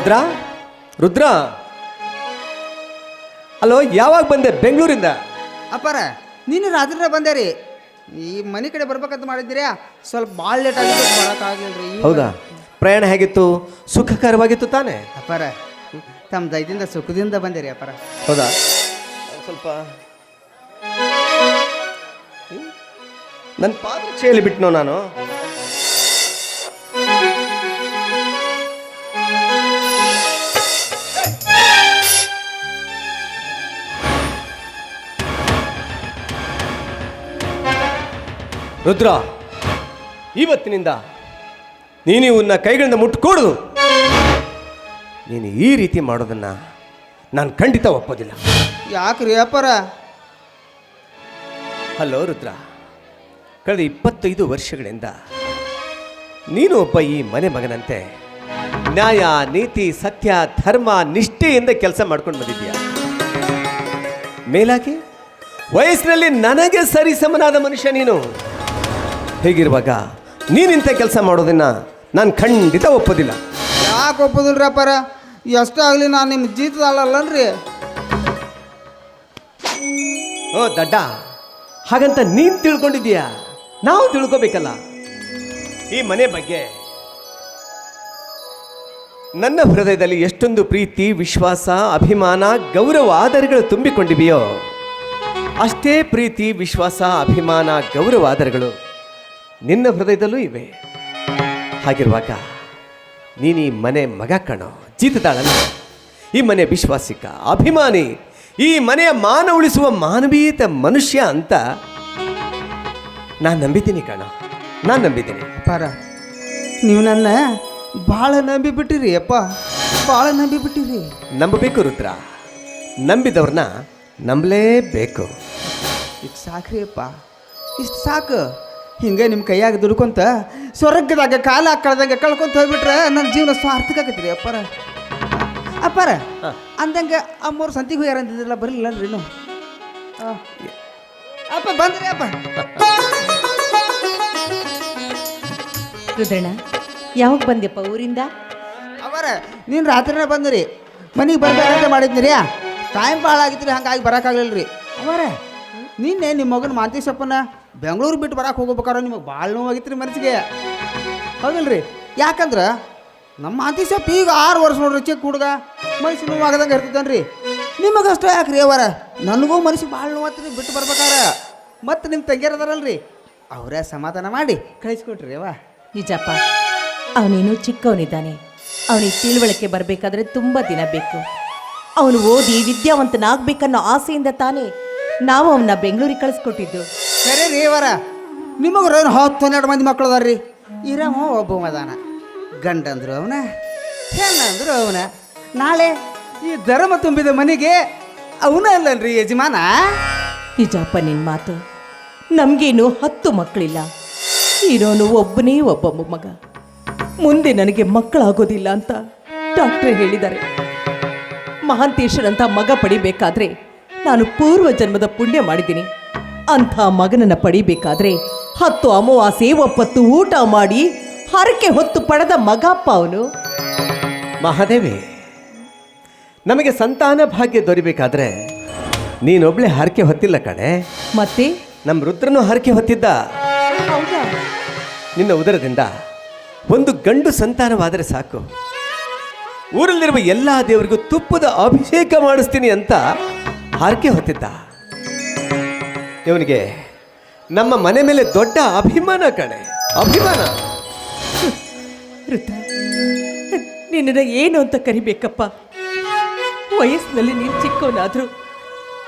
Rudra? Rudra? Hello ಯಾವಾಗ ಬಂದೆ? ಬೆಂಗಳೂರಿಂದ? ಅಪ್ಪಾರ ನೀನು ರಾತ್ರಿನೇ ಬಂದೆ ರೀ. ಈ ಮನೆ ಕಡೆ ಬರ್ಬೇಕಂತ ಮಾಡಿದ್ದೀರಾ? ಸ್ವಲ್ಪ ಭಾಳ ಲೇಟ್ ರೀ ಹೌದಾ? ಪ್ರಯಾಣ ಹೇಗಿತ್ತು? ಸುಖಕರವಾಗಿತ್ತು ತಾನೇ? ಅಪ್ಪಾರ ತಮ್ಮ ದಯದಿಂದ ಸುಖದಿಂದ ಬಂದೆ ರೀ ಅಪ್ಪಾರ. ಹೌದಾ? ಸ್ವಲ್ಪ ನನ್ನ ಪಾದರಕ್ಷೆಯಲ್ಲಿ ಬಿಟ್ನೋ ನಾನು? ರುದ್ರ ಇವತ್ತಿನಿಂದ ನೀನು ಇವನ್ನ ಕೈಗಳಿಂದ ಮುಟ್ಕೊಡುದು ನೀನು ಈ ರೀತಿ ಮಾಡೋದನ್ನ ನಾನು ಖಂಡಿತ ಒಪ್ಪೋದಿಲ್ಲ. ಯಾಕ್ರಿ ವ್ಯಾಪಾರ ಹಲೋ ರುದ್ರ ಕಳೆದ ಇಪ್ಪತ್ತೈದು ವರ್ಷಗಳಿಂದ ನೀನು ಒಬ್ಬ ಈ ಮನೆ ಮಗನಂತೆ. ನ್ಯಾಯ ನೀತಿ ಸತ್ಯ ಧರ್ಮ ನಿಷ್ಠೆಯಿಂದ ಕೆಲಸ ಮಾಡ್ಕೊಂಡು ಬಂದಿದ್ದೀಯ? ಮೇಲಾಗಿ ವಯಸ್ಸಿನಲ್ಲಿ ನನಗೆ ಸರಿಸಮನಾದ ಮನುಷ್ಯ ನೀನು. ಹೀಗಿರುವಾಗ ನೀನಿಂಥ ಕೆಲಸ ಮಾಡೋದನ್ನ ನಾನು ಖಂಡಿತ ಒಪ್ಪೋದಿಲ್ಲ. ಯಾಕೆ ಒಪ್ಪೋದಿಲ್ಲ ಅಪ್ಪಾರ? ಎಷ್ಟು ಆಗಲಿ ನಾನು ನಿಮ್ಮ ಜೀತದಲ್ಲಲ್ಲನ್ರಿ ಓ ದಡ್ಡ ಹಾಗಂತ ನೀನು ತಿಳ್ಕೊಂಡಿದ್ದೀಯಾ? ನಾವು ತಿಳ್ಕೊಬೇಕಲ್ಲ. ಈ ಮನೆ ಬಗ್ಗೆ ನನ್ನ ಹೃದಯದಲ್ಲಿ ಎಷ್ಟೊಂದು ಪ್ರೀತಿ ವಿಶ್ವಾಸ ಅಭಿಮಾನ ಗೌರವ ಆಧಾರಗಳು ತುಂಬಿಕೊಂಡಿವೆಯೋ ಅಷ್ಟೇ ಪ್ರೀತಿ ವಿಶ್ವಾಸ ಅಭಿಮಾನ ಗೌರವ ಆಧಾರಗಳು ನಿನ್ನ ಹೃದಯದಲ್ಲೂ ಇವೆ. ಹಾಗಿರುವಾಗ ನೀನು ಈ ಮನೆ ಮಗ ಕಣೋ ಜೀತದಾಳಲ್ಲ ಈ ಮನೆ ವಿಶ್ವಾಸಿಕ ಅಭಿಮಾನಿ ಈ ಮನೆಯ ಮಾನ ಉಳಿಸುವ ಮಾನವೀಯತೆ ಮನುಷ್ಯ ಅಂತ ನಾನು ನಂಬಿದ್ದೀನಿ ಕಣ ನಾನು ನಂಬಿದ್ದೀನಿ. ಅಪ್ಪಾರ ನೀವು ನನ್ನ ಭಾಳ ನಂಬಿ ಬಿಟ್ಟಿರಿ ಅಪ್ಪ ಭಾಳ ನಂಬಿ ಬಿಟ್ಟಿರಿ ನಂಬಬೇಕು ರುದ್ರ ನಂಬಿದವ್ರನ್ನ ನಂಬಲೇಬೇಕು. ಇಷ್ಟು ಸಾಕ್ರಿ ಅಪ್ಪ ಇಷ್ಟು ಸಾಕು. ಹಿಂಗೆ ನಿಮ್ಮ ಕೈಯಾಗ ದುಡ್ಕೊಂತ ಸ್ವರ್ಗದಾಗ ಕಾಲ ಕಳ್ದಂಗೆ ಕಳ್ಕೊಂತ ಹೋಗ್ಬಿಟ್ರೆ ನನ್ನ ಜೀವನ ಸ್ವಾರ್ಥಕ ಆಗತ್ರಿ ಅಪ್ಪಾರ. ಅಪ್ಪಾರ. ಅಂದಂಗೆ ಅಮ್ಮವ್ರು ಸಂತಿಗೆ ಹೋಗ್ಯಾರ ಅಂತಿದ್ರಲ್ಲ ಬರಲಿಲ್ಲ ಅಲ್ರಿ ಇನ್ನು? ಆ. ಅಪ್ಪ ಬಂದ್ರಿ ಅಪ್ಪ. ರುದ್ರಣ್ಣ ಯಾವಾಗ ಬಂದ್ಯಪ್ಪ ಊರಿಂದ? ಅವರ ನೀನು ರಾತ್ರಿನೇ ಬಂದ್ರಿ. ಮನೆಗೆ ಬರ್ಬೇಕಂತ ಮಾಡಿದ್ನಿರಿ. ಟೈಮ್ ಭಾಳ ಆಗಿತ್ತು ರೀ ಹಂಗಾಗಿ ಬರೋಕ್ಕಾಗಲಿಲ್ಲ ರೀ ಅವರ ನಿನ್ನೆ ನಿಮ್ಮ ಮಗನ ಮಾಂತೇಶಪ್ಪನ ಬೆಂಗಳೂರು ಬಿಟ್ಟು ಬರಕ್ಕೆ ಹೋಗ್ಬೇಕಾದ್ರೆ ನಿಮಗೆ ಭಾಳ ನೋವಾಗಿತ್ತು ರೀ ಮನಸ್ಸಿಗೆ. ಹೌದಲ್ರಿ? ಯಾಕಂದ್ರೆ ನಮ್ಮ ಮಾಂತೇಶಪ್ಪ ಈಗ ಆರು ವರ್ಷ ನೋಡ್ರಿ ಚಿಕ್ಕ ಹುಡುಗ, ಮನಸ್ಸು ನೋವಾಗದಂಗೆ ಇರ್ತೈತನ್ರಿ? ಯಾಕೆ ರೀ ಅವರ? ನನಗೂ ಮನಸ್ಸು ಭಾಳ ನೋವಾಗ್ತದೆ ಬಿಟ್ಟು ಬರ್ಬೇಕಾರ ಮತ್ತು ನಿಮ್ಮ ತಂಗಿಯರ್ ಅದಾರಲ್ರಿ? ಅವರೇ ಸಮಾಧಾನ ಮಾಡಿ ಕಳಿಸ್ಕೊಟ್ರಿ ಅವ ನಿಜಪ್ಪ, ಅವನೇನು ಚಿಕ್ಕವನಿದ್ದಾನೆ. ಅವನಿಗೆ ತಿಳುವಳಿಕೆ ಬರಬೇಕಾದ್ರೆ ತುಂಬ ದಿನ ಬೇಕು. ಅವನು ಓದಿ ವಿದ್ಯಾವಂತನಾಗಬೇಕನ್ನೋ ಆಸೆಯಿಂದ ತಾನೇ ನಾವು ಅವನ್ನ ಬೆಂಗಳೂರಿಗೆ ಕಳಿಸ್ಕೊಟ್ಟಿದ್ದು. ಸರಿ ರೀ ಇವರ ನಿಮಗೆ ಹತ್ತು, ಹನ್ನೆರಡು ಮಂದಿ ಮಕ್ಕಳು ಅದಾರ್ರಿ ಇರಮ ಒಬ್ಬ ಅದಾನ. ಗಂಡಂದ್ರು ಅವನ, ಹೆಣ್ಣಂದ್ರು ಅವನ. ನಾಳೆ ಈ ಧರ್ಮ ತುಂಬಿದ ಮನೆಗೆ ಅವನ ಅಲ್ಲನ್ರಿ ಯಜಮಾನ? ನಿಜಪ್ಪ ನಿನ್ನ ಮಾತು. ನಮಗೇನು ಹತ್ತು ಮಕ್ಕಳಿಲ್ಲ ಇರೋನು ಒಬ್ಬನೇ ಒಬ್ಬ ಮೊಮ್ಮಗ. ಮುಂದೆ ನನಗೆ ಮಕ್ಕಳಾಗೋದಿಲ್ಲ ಅಂತ ಡಾಕ್ಟರ್ ಹೇಳಿದ್ದಾರೆ. ಮಹಾಂತೇಶ್ವರಂಥ ಮಗ ಪಡಿಬೇಕಾದ್ರೆ ನಾನು ಪೂರ್ವ ಜನ್ಮದ ಪುಣ್ಯ ಮಾಡಿದ್ದೀನಿ. ಅಂಥ ಮಗನನ್ನು ಪಡಿಬೇಕಾದ್ರೆ ಹತ್ತು ಅಮಾವಾಸ್ಯೆ ಒಪ್ಪತ್ತು ಊಟ ಮಾಡಿ ಹರಕೆ ಹೊತ್ತು ಪಡೆದ ಮಗಪ್ಪ ಅವನು. ಮಹಾದೇವಿ ನಮಗೆ ಸಂತಾನ ಭಾಗ್ಯ ದೊರಿಬೇಕಾದ್ರೆ ನೀನೊಬ್ಳೆ ಹರಕೆ ಹೊತ್ತಿಲ್ಲ ಕಣೆ. ಮತ್ತೆ? ನಮ್ಮ ರುದ್ರನು ಹರಕೆ ಹೊತ್ತಿದ್ದ. ನಿನ್ನ ಉದರದಿಂದ ಒಂದು ಗಂಡು ಸಂತಾನವಾದರೆ ಸಾಕು. ಊರಲ್ಲಿರುವ ಎಲ್ಲ ದೇವರಿಗೂ ತುಪ್ಪದ ಅಭಿಷೇಕ ಮಾಡಿಸ್ತೀನಿ ಅಂತ ಹರಕೆ ಹೊತ್ತಿದ್ದ. ಇವನಿಗೆ ನಮ್ಮ ಮನೆ ಮೇಲೆ ದೊಡ್ಡ ಅಭಿಮಾನ ಕಣೆ. ಅಭಿಮಾನ? ನಿನ್ನ ನಿನ್ನನ್ನು ಏನು ಅಂತ ಕರಿಬೇಕಪ್ಪ? ವಯಸ್ಸಿನಲ್ಲಿ ನೀನು ಚಿಕ್ಕವನಾದರೂ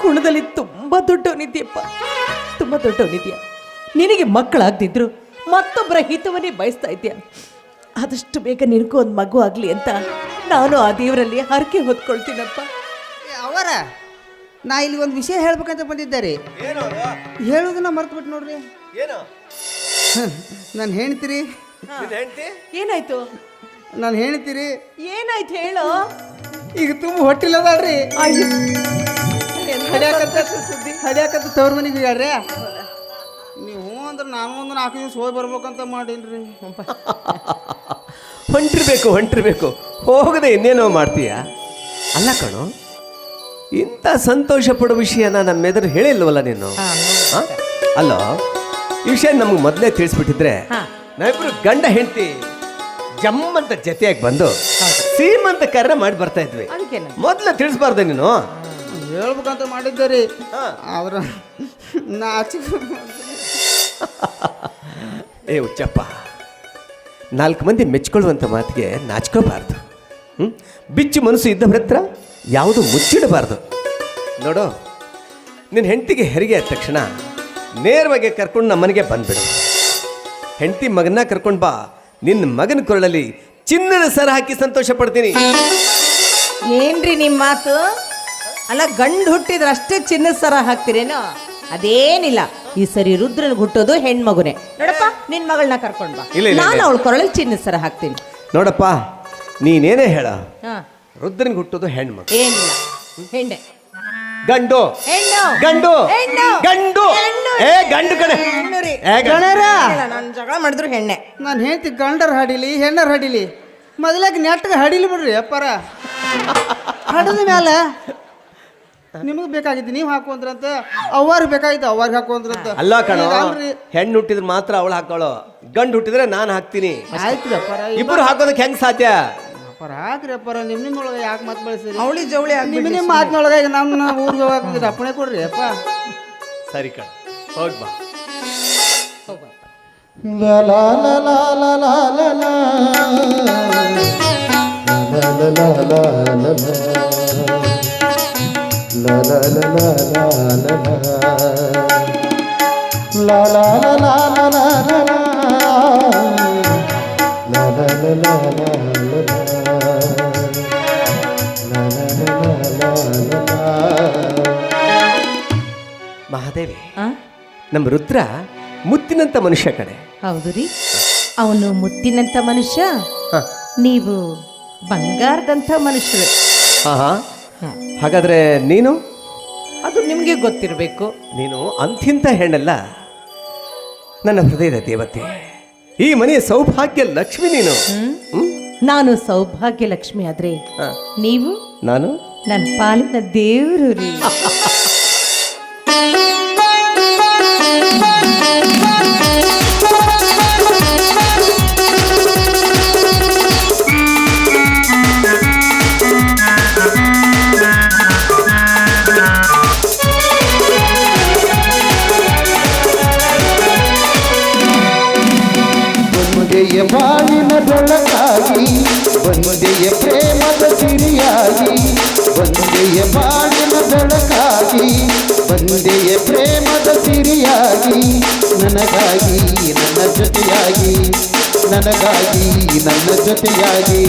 ಕುಣದಲ್ಲಿ ತುಂಬ ದೊಡ್ಡವನಿದ್ಯಪ್ಪ ತುಂಬ ದೊಡ್ಡವನಿದ್ಯಾ ನಿನಗೆ ಮಕ್ಕಳಾಗ್ದಿದ್ರು ಮತ್ತೊಬ್ಬರ ಹಿತವನ್ನೇ ಬಯಸ್ತಾ ಇದೆಯಾ ಆದಷ್ಟು ಬೇಗ ನಿನಗೂ ಒಂದು ಮಗು ಆಗಲಿ ಅಂತ ನಾನು ಆ ದೇವರಲ್ಲಿ ಹರಕೆ ಹೊತ್ಕೊಳ್ತೀನಪ್ಪ. ಅವರ? ನಾ ಇಲ್ಲಿ ಒಂದು ವಿಷಯ ಹೇಳ್ಬೇಕಂತ ಬಂದಿದ್ದೆ ರೀ. ಹೇಳೋದನ್ನ ಮರ್ತ್ಬಿಟ್ಟು ನೋಡ್ರಿ. ನಾನು ಹೇಳ್ತೀರಿ ಏನಾಯ್ತು? ನಾನು ಹೇಳ್ತೀರಿ ಏನಾಯ್ತು ಹೇಳು? ಈಗ ತುಂಬ ಹೊಟ್ಟಿಲ್ಲದಲ್ರಿ ಅಯ್ಯೋ. ಹಡ್ಯಾಕಂತ ಸುದ್ದಿ ಹಡ್ಯಾಕಂತ ತವ್ರ ಮನೆಗೆ ಹೇಳ್ರಿ ನೀವು ಅಂದ್ರೆ ನಾನು ಒಂದು ನಾಲ್ಕು ದಿವಸ ಹೋಗಿ ಬರ್ಬೇಕಂತ ಮಾಡೀನ್ರಿ. ಹೊಂಟಿರ್ಬೇಕು ಹೊಂಟಿರ್ಬೇಕು. ಹೋಗದೆ ಇನ್ನೇನೋ ಮಾಡ್ತೀಯ? ಅಲ್ಲ ಕಣೋ ಇಂಥ ಸಂತೋಷ ಪಡೋ ವಿಷಯನ ನಮ್ಮ ಎದುರು ಹೇಳಿಲ್ವಲ್ಲ ನೀನು? ಅಲ್ಲೋ ಈ ವಿಷಯ ನಮ್ಗೆ ಮೊದಲೇ ತಿಳಿಸ್ಬಿಟ್ಟಿದ್ರೆ ಹಾ. ನಾವಿಬ್ರು ಗಂಡ ಹೆಂಡತಿ ಜಮ್ಮಂತ ಜತೆಯಾಗಿ ಬಂದು ಸೀಮಂತ ಕಾರ್ಯ ಮಾಡಿ ಬರ್ತಾ ಇದ್ವಿ. ಮೊದ್ಲು ತಿಳಿಸ್ಬಾರ್ದೆ ನೀನು? ಹೇಳ್ಬೇಕಂತ ಮಾಡಿದ್ದೆ ರೀ ನಾಚಿಕೆ ಏ ಉಚ್ಚಪ್ಪ ನಾಲ್ಕು ಮಂದಿ ಮೆಚ್ಕೊಳ್ಳುವಂಥ ಮಾತಿಗೆ ನಾಚ್ಕೋಬಾರ್ದು. ಹ್ಞೂ ಬಿಚ್ಚು ಮನಸ್ಸು ಇದ್ದವ್ರ ಹತ್ರ ಯಾವುದು ಮುಚ್ಚಿಡಬಾರ್ದು. ನೋಡು ನಿನ್ನ ಹೆಂಡತಿಗೆ ಹೆರಿಗೆ ಆದ ತಕ್ಷಣ ನೇರವಾಗಿ ಕರ್ಕೊಂಡು ನಮ್ಮ ಮನೆಗೆ ಬಂದ್ಬಿಡು. ಹೆಂಡತಿ ಮಗನ ಕರ್ಕೊಂಡು ಬಾ ನಿನ್ನ ಮಗನ ಕೊರಳಲ್ಲಿ ಚಿನ್ನದ ಸರ ಹಾಕಿ ಸಂತೋಷ ಪಡ್ತೀನಿ. ಏನ್ರಿ ನಿಮ್ಮ ಮಾತು? ಅಲ್ಲ ಗಂಡು ಹುಟ್ಟಿದ್ರೆ ಅಷ್ಟೇ ಚಿನ್ನದ ಸರ ಹಾಕ್ತಿರೇನೋ? ಅದೇನಿಲ್ಲ ಈ ಸರಿ ರುದ್ರನ್ ಹುಟ್ಟೋದು ಹೆಣ್ಮಗುನೆ. ನೋಡಪ್ಪ ನಿನ್ ಮಗಳನ್ನ ಕರ್ಕೊಂಡು ಬಾ. ಇಲ್ಲ, ಇಲ್ಲ, ನಾನು ಇಲ್ಲ. ಅವಳ ಕೊರಳಲ್ಲಿ ಚಿನ್ನದ ಸರ ಹಾಕ್ತೀನಿ. ನೋಡಪ್ಪ ನೀನೇನೇ ಹೇಳ? ಹಾ. ರುದ್ರನಿಗೆ ಹುಟ್ಟೋದು ಹೆಣ್ಣು ಏನಿಲ್ಲ. ಹೆಣ್ಣೆ. ಗಂಡು. ಹೆಣ್ಣು. ಗಂಡು. ಹೆಣ್ಣು. ಗಂಡು. ಹೆಣ್ಣು. ಏ ಗಂಡು ಕಡೆ ಹೆಣ್ಣು ರೀ. ಏ ಗಂಡು. ಗಣರ. ನಾನು ಜಗಳ ಮಾಡಿದ್ರು ಹೆಣ್ಣೆ. ನಾನು ಹೇಳ್ತಿ ಗಂಡರ ಹಡಿಲಿ ಹೆಣ್ಣರ ಹಡಿಲಿ. ಮೊದಲಾಗಿ ನೆಟ್ಗೆ ಹಡಿಲಿ ಬಿಡ್ರಿ ಅಪ್ಪಾರ. ಹಡದ ಮೇಲೆ ನಿಮಗೆ ಬೇಕಾಗಿತ್ತು ನೀವು ಹಾಕೊಂಡ್ರಂತ ಅವ್ವಾರಿಗೆ ಬೇಕಾಗಿತ್ತು ಅವ್ವಾರಿಗೆ ಹಾಕೊಂಡ್ರಂತ ಅಲ್ಲ ಕಣೋ ಈಗ ಅಲ್ರಿ. ಹೆಣ್ಣು ಹುಟ್ಟಿದ್ರೆ ಮಾತ್ರ ಅವಳು ಹಾಕೋಳು. ಗಂಡು ಹುಟ್ಟಿದ್ರೆ ನಾನು ಹಾಕ್ತೀನಿ. ಆಯ್ತು ರೀ ಅಪ್ಪಾರ ಇಬ್ಬರು ಹಾಕೋದಕ್ಕೆ ಹೆಂಗ್ ಸಾಧ್ಯ? ಅಪ್ಪಾರ ಹಾಕ್ರಿ ಅಪ್ಪಾರ ನಿಮ್ಮ ನಿಮ್ಮೊಳಗೆ ಯಾಕೆ ಮಾತು ಬಳಸಿರಿ ಅವಳಿ ಜವಳಿ ನಿಮ್ಮ ನಿಮ್ಮ ಮಾತಿನೊಳಗೆ ಈಗ ನಮ್ಮ ಊರಿಗೆ ಹೋಗ್ತಿದ್ರಿ ಅಪ್ಪಣೆ ಕೊಡ್ರಿ ಅಪ್ಪ. ಸರಿ ಕಣ ಹೋಗ್ ಬಾ. la la la la la La la la la la la La Mahadevi? ನಮ್ಮ ರುದ್ರ ಮುತ್ತಿನಂತ ಮನುಷ್ಯ ಕಡೆ ಹೌದು ರೀ. ಅವನು ಮುತ್ತಿನಂತ ಮನುಷ್ಯ ಹ. ನೀವು ಬಂಗಾರದಂಥ ಮನುಷ್ಯರು. ಹಾಗಾದ್ರೆ ನೀನು? ಅದು ನಿಮಗೆ ಗೊತ್ತಿರಬೇಕು. ನೀನು ಅಂತಿಂತ ಹೆಣ್ಣಲ್ಲ. ನನ್ನ ಹೃದಯದ ದೇವತೆ. ಈ ಮನೆಯ ಸೌಭಾಗ್ಯ ಲಕ್ಷ್ಮಿ ನೀನು. ನಾನು ಸೌಭಾಗ್ಯ ಲಕ್ಷ್ಮಿ ಆದ್ರೆ. ನೀವು? ನಾನು? ನನ್ನ ಪಾಲಿನ ದೇವರು ರೀ. ನನಗಾಗಿ ನನ್ನ ಜೊತೆಯಾಗಿ. ನನಗಾಗಿ ನನ್ನ ಜೊತೆಯಾಗಿ.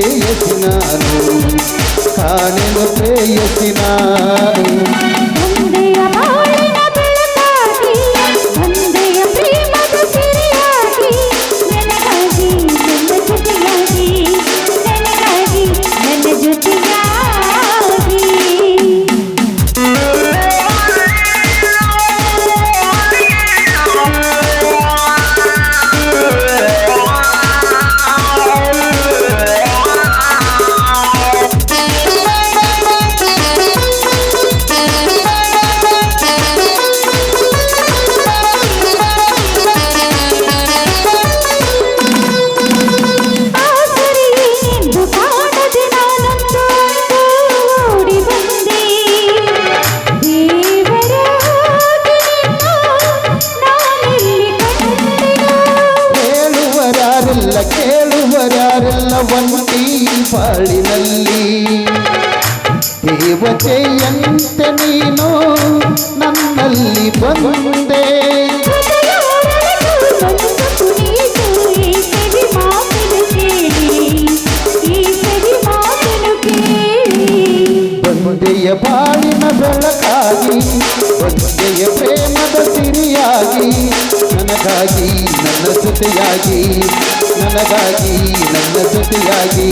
ప్రేయసినాను. కాణిను ప్రేయసినాను. ನನಗಾಗಿ ನನ್ನ ಜೊತೆಯಾಗಿ